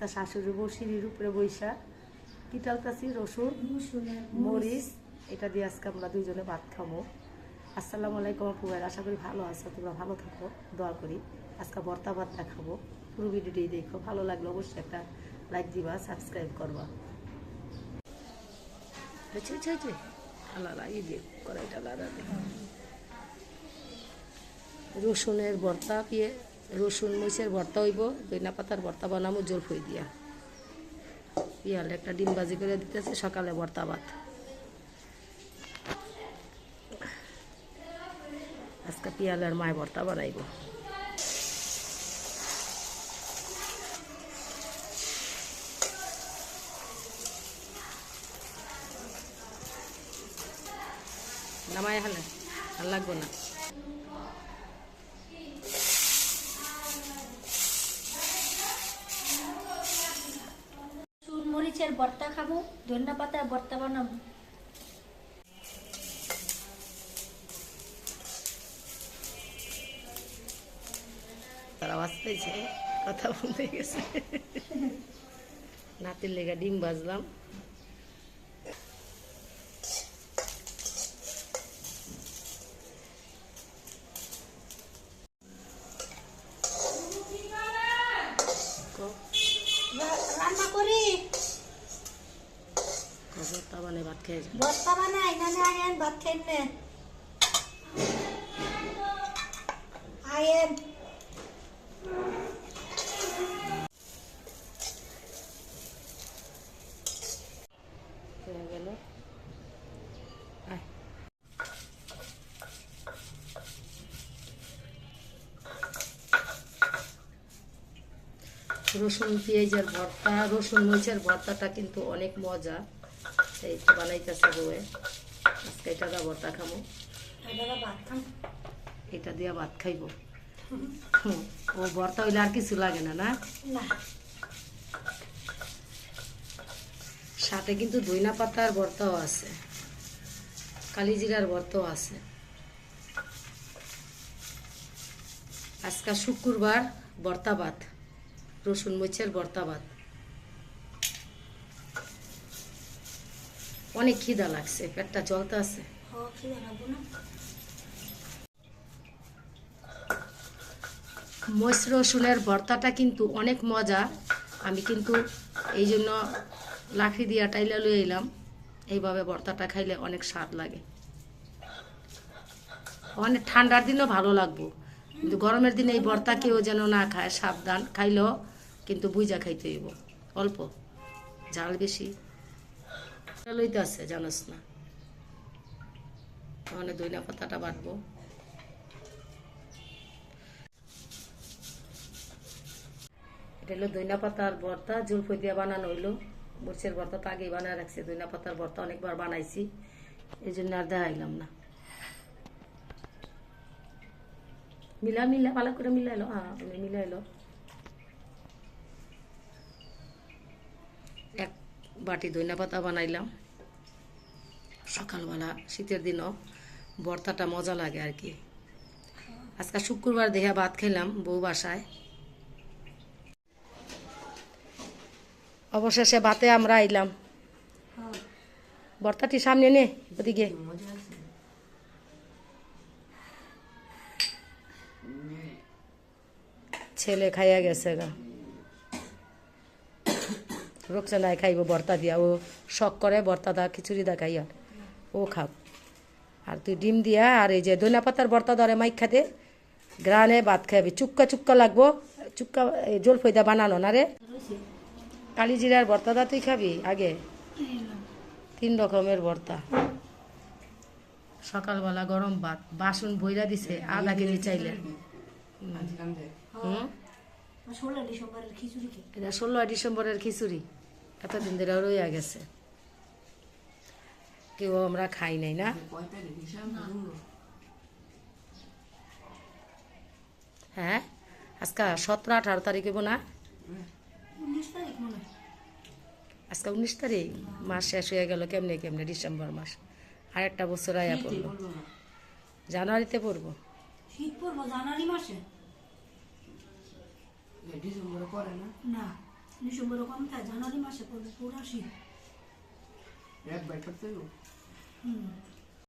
আজকে শাশুড়ি বউ সিঁড়ির উপরে বৈশা কি টালতাছি রসুন, মরিচ, এটা দিয়ে আজকে আমরা দুইজনে ভাত খাব। আসসালামু আলাইকুম আপু আশা করি ভালো আছো, তোমরা ভালো থাকো, দোয়া করি। আজকে ভর্তা ভাত দেখাবো। পুরো ভিডিওটি দেখো, ভালো লাগল অবশ্যই একটা লাইক দিবা, সাবস্ক্রাইব করবা। কড়াইটা আলাদা রসুনের ভর্তা পিয়ে রসুন, মরিচের ভর্তা হইব, দইনা পাতার ভর্তা বানাবো জোর ফই দিয়া। পিয়ালে একটা ডিম বাজি করে দিতেছে, সকালে ভর্তা ভাত। আজকে পিয়ালের মায় ভর্তা বানাইব। নামাই হালে, আর লাগবো না। মরিচের ভর্তা খাব? ধনিয়া পাতার ভর্তা বানাবো। তারা কথা বলতে গেছে। নাতির লেগে ডিম ভাজলাম। ক- রান্না করি। ভাত খেয়ে যা ভর্তা বানাই না আয়েন ভাত খাইন নে আয়েন গেল। রসুন পেঁয়াজের ভর্তা রসুন মরিচের ভর্তাটা কিন্তু অনেক মজা। এই তো বানাইতেছে বউয়ে। আজকে এটা দা ভর্তা খামো। এটা দিয়ে ভাত খাইব। ও ভর্তা হইলে আর কিছু লাগে না না? না। সাথে কিন্তু দইনা পাতার ভর্তাও আছে। কালিজিরার ভর্তাও আছে। আজকাল শুক্রবার ভর্তা ভাত রসুন মরিচের ভর্তা ভাত। অনেক খিদা লাগছে পেটটা চলতে আছে। হ কি বানাবো না? মরিচ রসুনের ভর্তাটা কিন্তু অনেক মজা। আমি কিন্তু এই জন্য লাকড়ি দিয়া টাইলা লয়ে এলাম। এইভাবে ভর্তাটা খাইলে অনেক স্বাদ লাগে। অনেক ঠান্ডার দিনও ভালো লাগবো। কিন্তু গরমের দিনে এই ভর্তা কেউ যেন না খায় সাবধান। খাইলেও কিন্তু বুঝা খাইতে হইব। অল্প ঝাল বেশি। লইতে আছে, জানোস না। মানে দইনা পাতাটা বাটবো এটা হলো দইনা পাতার ভর্তা জলফই দিয়ে বানানো হইল। মরিচের ভর্তা তো আগেই বানায় রাখছি দইনা পাতার ভর্তা অনেকবার বানাইছি। এই জন্য আর দেখাইলাম না। মিলা মিলা, ভালো করে মিলাইলো। হ্যাঁ মিলাইলো এক বাটি দইনা পাতা বানাইলাম। সকালবেলা, শীতের দিনও ভর্তাটা মজা লাগে আর কি। আজকে শুক্রবার দেখে ভাত খেলাম বউ বাসায়। অবশেষে ভাতে আমরা আইলাম। বর্তাটি সামনে নে, ওদিকে। ছেলে খাইয়া গেছে গা। রোকসানায় খাইব বর্তা দিয়া। ও শখ করে বর্তা দা খিচুড়ি দা খাইয়া। ও খাও আর তুই ডিম দিয়া আর এই যে ধনিয়া পাতার বর্তা ধরে মাইক খাতে গ্রানে ভাত খাবি চুক্কা চুক্কা লাগবো। চুক্কা এই জলফইদা বানানো না রে? কালি জিরার ভর্তা দা তুই খাবি আগে? তিন রকমের ভর্তা। সকালবেলা গরম ভাত বাসন বইরা দিছে আধা কেজি চাইলে। হুম? ষোলো ডিসেম্বরের খিচুড়ি এটা ষোলোই ডিসেম্বরের খিচুড়ি। এতদিন ধরে রইয়া গেছে। কেউ আমরা খাই নাই না? হ্যাঁ? আজকে সতেরো আঠারো তারিখ হইব না? আজকে উনিশ তারিখ? মাস শেষ হয়ে গেল কেমনে কেমনে? ডিসেম্বর মাস। আর একটা বছর আয়া পড়ল। জানুয়ারিতে পড়ব? শীত পড়ব জানুয়ারি মাসে? ডিসেম্বরে পরে না? না। ডিসেম্বরে কম থাকে জানুয়ারি মাসে পড়বে পুরা শীত। এক বাইক হুম।